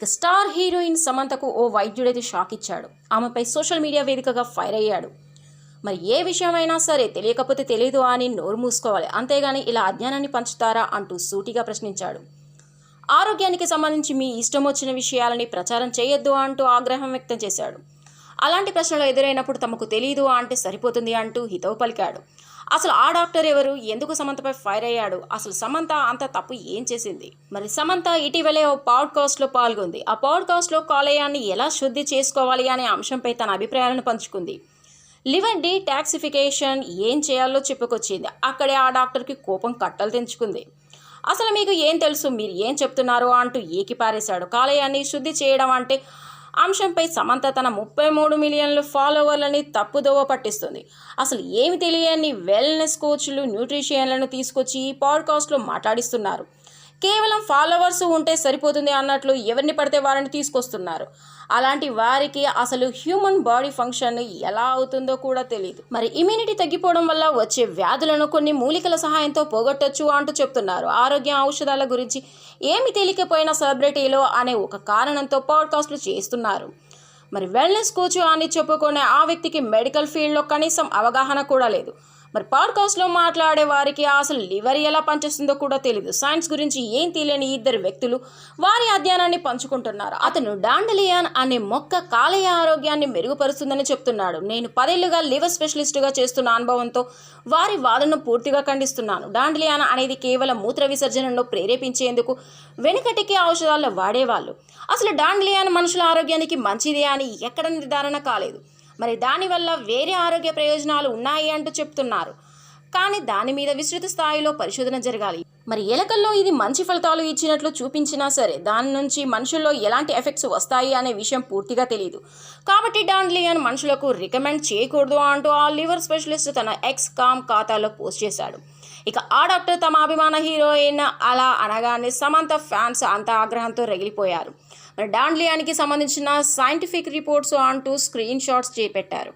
ఇక star heroine సమంతకు ఓ వైద్యుడైతే షాక్ ఇచ్చాడు. ఆమెపై సోషల్ మీడియా వేదికగా ఫైర్ అయ్యాడు. మరి ఏ విషయమైనా సరే తెలియకపోతే తెలియదు అని నోరు మూసుకోవాలి. అంతేగాని ఇలా అజ్ఞానాన్ని పంచుతారా అంటూ సూటిగా ప్రశ్నించాడు. ఆరోగ్యానికి సంబంధించి మీ ఇష్టం వచ్చిన విషయాలని ప్రచారం చేయొద్దు అంటూ ఆగ్రహం వ్యక్తం చేశాడు. అలాంటి ప్రశ్నలు ఎదురైనప్పుడు తమకు తెలియదు అంటే సరిపోతుంది అంటూ హితవు పలికాడు. అసలు ఆ డాక్టర్ ఎవరు? ఎందుకు సమంతపై ఫైర్ అయ్యాడు? అసలు సమంత అంత తప్పు ఏం చేసింది? మరి సమంత ఇటీవలే ఓ పాడ్కాస్ట్లో పాల్గొంది. ఆ పాడ్కాస్ట్లో కాలేయాన్ని ఎలా శుద్ధి చేసుకోవాలి అనే అంశంపై తన అభిప్రాయాలను పంచుకుంది. లివర్ డీటాక్సిఫికేషన్ ఏం చేయాలో చెప్పుకొచ్చింది. అక్కడే ఆ డాక్టర్కి కోపం కట్టలు తెంచుకుంది. అసలు మీకు ఏం తెలుసు? మీరు ఏం చెప్తున్నారు? అంటూ ఏకిపారేశాడు. కాలేయాన్ని శుద్ధి చేయడం అంటే అంశంపై సమంత తన ముప్పై మూడు మిలియన్ల ఫాలోవర్లని తప్పుదోవ పట్టిస్తుంది. అసలు ఏమి తెలియని వెల్నెస్ కోచ్లు న్యూట్రిషియన్లను తీసుకొచ్చి ఈ పాడ్కాస్ట్లో మాట్లాడిస్తున్నారు. కేవలం ఫాలోవర్స్ ఉంటే సరిపోతుంది అన్నట్లు ఎవరిని పడితే వారిని తీసుకొస్తున్నారు. అలాంటి వారికి అసలు హ్యూమన్ బాడీ ఫంక్షన్ ఎలా అవుతుందో కూడా తెలియదు మరి ఇమ్యూనిటీ తగ్గిపోవడం వల్ల వచ్చే వ్యాధులను కొన్ని మూలికల సహాయంతో పోగొట్టొచ్చు అంటూ చెప్తున్నారు. ఆరోగ్య ఔషధాల గురించి ఏమి తెలియకపోయినా సెలబ్రిటీలో అనే ఒక కారణంతో పాడ్కాస్ట్లు చేస్తున్నారు. మరి వెల్నెస్ కోచ్ అని చెప్పుకునే ఆ వ్యక్తికి మెడికల్ ఫీల్డ్లో కనీసం అవగాహన కూడా లేదు. మరి పాడ్కాస్ట్లో మాట్లాడే వారికి అసలు లివర్ ఎలా పనిచేస్తుందో కూడా తెలియదు సైన్స్ గురించి ఏం తెలియని ఇద్దరు వ్యక్తులు వారి అధ్యయనాన్ని పంచుకుంటున్నారు. అతను డాండలియాన్ అనే మొక్క కాలేయ ఆరోగ్యాన్ని మెరుగుపరుస్తుందని చెప్తున్నాడు. నేను పదేళ్ళుగా లివర్ స్పెషలిస్టుగా చేస్తున్న అనుభవంతో వారి వాదనను పూర్తిగా ఖండిస్తున్నాను. డాండలియాన్ అనేది కేవలం మూత్ర విసర్జనలో ప్రేరేపించేందుకు వెనుకటికి ఔషధాల్లో వాడేవాళ్ళు. అసలు డాండలియాన్ మనుషుల ఆరోగ్యానికి మంచిదే అని ఎక్కడ నిర్ధారణ కాలేదు. మరి దానివల్ల వేరే ఆరోగ్య ప్రయోజనాలు ఉన్నాయి అంటూ చెప్తున్నారు. కానీ దాని మీద విస్తృత స్థాయిలో పరిశోధన జరగాలి. మరి ఎలకల్లో ఇది మంచి ఫలితాలు ఇచ్చినట్లు చూపించినా సరే దాని నుంచి మనుషుల్లో ఎలాంటి ఎఫెక్ట్స్ వస్తాయి అనే విషయం పూర్తిగా తెలియదు కాబట్టి డాండ్లియన్ మనుషులకు రికమెండ్ చేయకూడదు అంటూ ఆ లివర్ స్పెషలిస్ట్ తన ఎక్స్ కామ్ ఖాతాలో పోస్ట్ చేశాడు. ఇక ఆ డాక్టర్ తమ అభిమాన హీరోయిన్ అలా అనగానే సమంత ఫ్యాన్స్ అంత ఆగ్రహంతో రగిలిపోయారు. మరి డాండ్లియానికి సంబంధించిన సైంటిఫిక్ రిపోర్ట్స్ అంటూ స్క్రీన్ షాట్స్ చేపెట్టారు.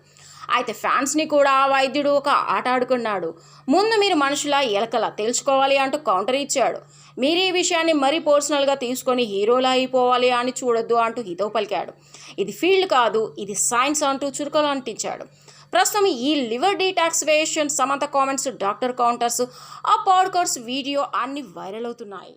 అయితే ఫ్యాన్స్ని కూడా ఆ వైద్యుడు ఒక ఆట ఆడుకున్నాడు. ముందు మీరు మనుషుల ఎలకల తెలుసుకోవాలి అంటూ కౌంటర్ ఇచ్చాడు. మీరు ఈ విషయాన్ని మరీ పర్సనల్గా తీసుకొని హీరోలా అయిపోవాలి అని చూడొద్దు అంటూ హితవు పలికాడు. ఇది ఫీల్డ్ కాదు ఇది సైన్స్ అంటూ చురుకలు అంటించాడు. ప్రస్తుతం ఈ liver detoxification Samantha comments doctor counters ఆ పాడ్కాస్ట్ వీడియో అన్ని వైరల్ అవుతున్నాయి.